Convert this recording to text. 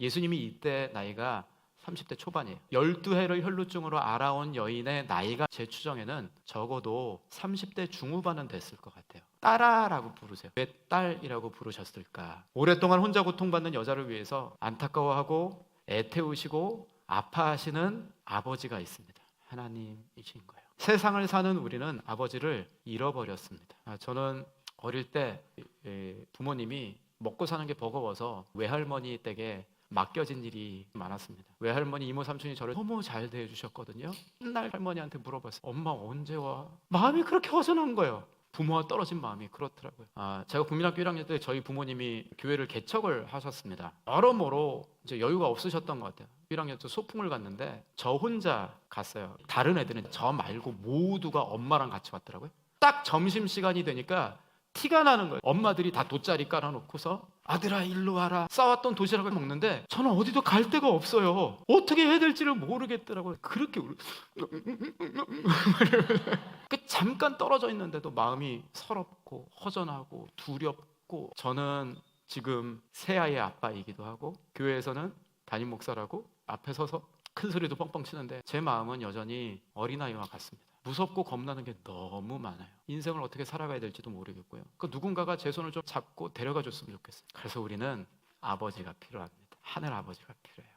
예수님이 이때 나이가 30대 초반이에요. 12해를 혈루증으로 알아온 여인의 나이가 제 추정에는 적어도 30대 중후반은 됐을 것 같아요. 딸아라고 부르세요. 왜 딸이라고 부르셨을까? 오랫동안 혼자 고통받는 여자를 위해서 안타까워하고 애태우시고 아파하시는 아버지가 있습니다. 하나님이신 거예요. 세상을 사는 우리는 아버지를 잃어버렸습니다. 아, 저는 어릴 때 에, 부모님이 먹고 사는 게 버거워서 외할머니 댁에 맡겨진 일이 많았습니다. 외할머니 이모 삼촌이 저를 너무 잘 대해주셨거든요. 맨날 할머니한테 물어봤어요. 엄마 언제 와? 마음이 그렇게 허전한 거예요. 부모와 떨어진 마음이 그렇더라고요. 아, 제가 국민학교 1학년 때 저희 부모님이 교회를 개척을 하셨습니다. 여러모로 이제 여유가 없으셨던 것 같아요. 1학년 때 소풍을 갔는데 저 혼자 갔어요. 다른 애들은 저 말고 모두가 엄마랑 같이 왔더라고요. 딱 점심 시간이 되니까 티가 나는 거예요. 엄마들이 다 돗자리 깔아놓고서 아들아 일로 와라 싸왔던 도시락을 먹는데 저는 어디도 갈 데가 없어요. 어떻게 해야 될지를 모르겠더라고요. 그렇게 울... 그 잠깐 떨어져 있는데도 마음이 서럽고 허전하고 두렵고 저는 지금 새 아이의 아빠이기도 하고 교회에서는 담임 목사라고 앞에 서서 큰 소리도 뻥뻥 치는데 제 마음은 여전히 어린아이와 같습니다. 무섭고 겁나는 게 너무 많아요. 인생을 어떻게 살아가야 될지도 모르겠고요. 그 누군가가 제 손을 좀 잡고 데려가 줬으면 좋겠어요. 그래서 우리는 아버지가 필요합니다. 하늘 아버지가 필요해요.